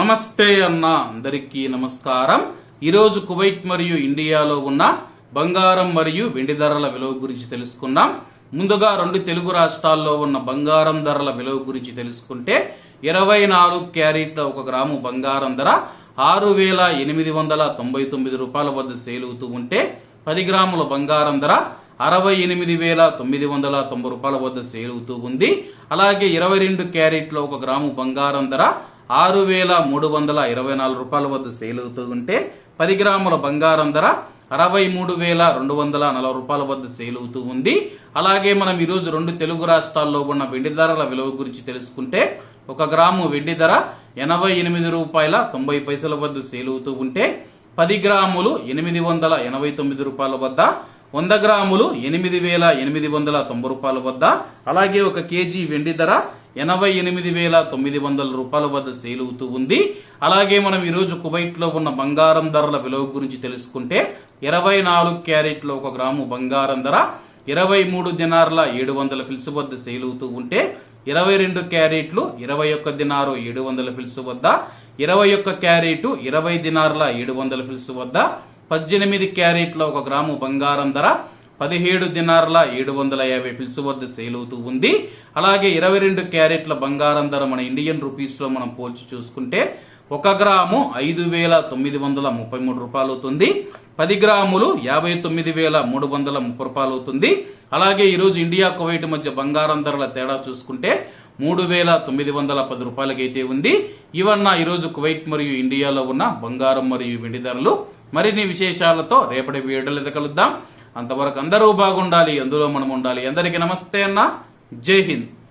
నమస్తే అన్న అందరికీ నమస్కారం. ఈరోజు కువైట్ మరియు ఇండియాలో ఉన్న బంగారం మరియు వెండి ధరల విలువ గురించి తెలుసుకుందాం. ముందుగా రెండు తెలుగు రాష్ట్రాల్లో ఉన్న బంగారం ధరల విలువ గురించి తెలుసుకుంటే ఇరవై నాలుగు క్యారెట్ల ఒక గ్రాము బంగారం ధర ఆరు వేల ఎనిమిది వందల తొంభై తొమ్మిది రూపాయల వద్ద సేల్ అవుతూ ఉంటే పది గ్రాముల బంగారం ధర అరవై ఎనిమిది వేల తొమ్మిది వందల తొంభై రూపాయల వద్ద సేల్ అవుతూ ఉంది. అలాగే ఇరవై రెండు క్యారెట్లో ఒక గ్రాము బంగారం ధర ఆరు వేల మూడు వందల ఇరవై నాలుగు రూపాయల వద్ద సేల్ అవుతూ ఉంటే పది గ్రాముల బంగారం ధర అరవై మూడు వేల రెండు వందల నలభై రూపాయల వద్ద సేల్ అవుతూ ఉంది. అలాగే మనం ఈరోజు రెండు తెలుగు రాష్ట్రాల్లో ఉన్న వెండి ధరల విలువ గురించి తెలుసుకుంటే ఒక గ్రాము వెండి ధర ఎనభై ఎనిమిది రూపాయల తొంభై పైసల వద్ద సేల్ అవుతూ ఉంటే పది గ్రాములు ఎనిమిది వందల ఎనభై తొమ్మిది రూపాయల వద్ద వంద గ్రాములు ఎనిమిది వేల ఎనిమిది వందల తొంభై రూపాయల వద్ద అలాగే ఒక కేజీ వెండి ధర ఎనభై ఎనిమిది వేల తొమ్మిది వందల రూపాయల వద్ద సేల్ అవుతూ ఉంది. అలాగే మనం ఈరోజు కువైట్లో ఉన్న బంగారం ధరల విలువ గురించి తెలుసుకుంటే ఇరవై నాలుగు క్యారెట్లో ఒక గ్రాము బంగారం ధర ఇరవై మూడు దినార్ల ఏడు వందల ఫిల్స్ వద్ద సేల్ అవుతూ ఉంటే ఇరవై రెండు క్యారెట్లు ఇరవై ఒక్క దినారు ఏడు వందల ఫిల్స్ వద్ద ఇరవై ఒక్క క్యారెట్ ఇరవై దినార్ల ఏడు వందల ఫిల్స్ వద్ద పద్దెనిమిది క్యారెట్ల ఒక గ్రాము బంగారం ధర పదిహేడు దినార్ల ఏడు వందల యాభై ఫిల్స్ వద్ద సేల్ అవుతూ ఉంది. అలాగే ఇరవై రెండు క్యారెట్ల బంగారం ధర మన ఇండియన్ రూపీస్లో మనం పోల్చి చూసుకుంటే ఒక గ్రాము ఐదు వేల తొమ్మిది వందల ముప్పై మూడు రూపాయలు అవుతుంది. పది గ్రాములు యాభై తొమ్మిది వేల మూడు వందల ముప్పై రూపాయలు అవుతుంది. అలాగే ఈరోజు ఇండియా కువైట్ మధ్య బంగారం ధరల తేడా చూసుకుంటే మూడు వేల తొమ్మిది వందల పది రూపాయలకైతే ఉంది. ఇవన్న ఈరోజు కువైట్ మరియు ఇండియాలో ఉన్న బంగారం మరియు వెండి ధరలు. మరిన్ని విశేషాలతో రేపటి వీడియోలో కలుద్దాం. అంతవరకు అందరూ బాగుండాలి అందులో మనం ఉండాలి అందరికీ నమస్తే అన్న. జై హింద్.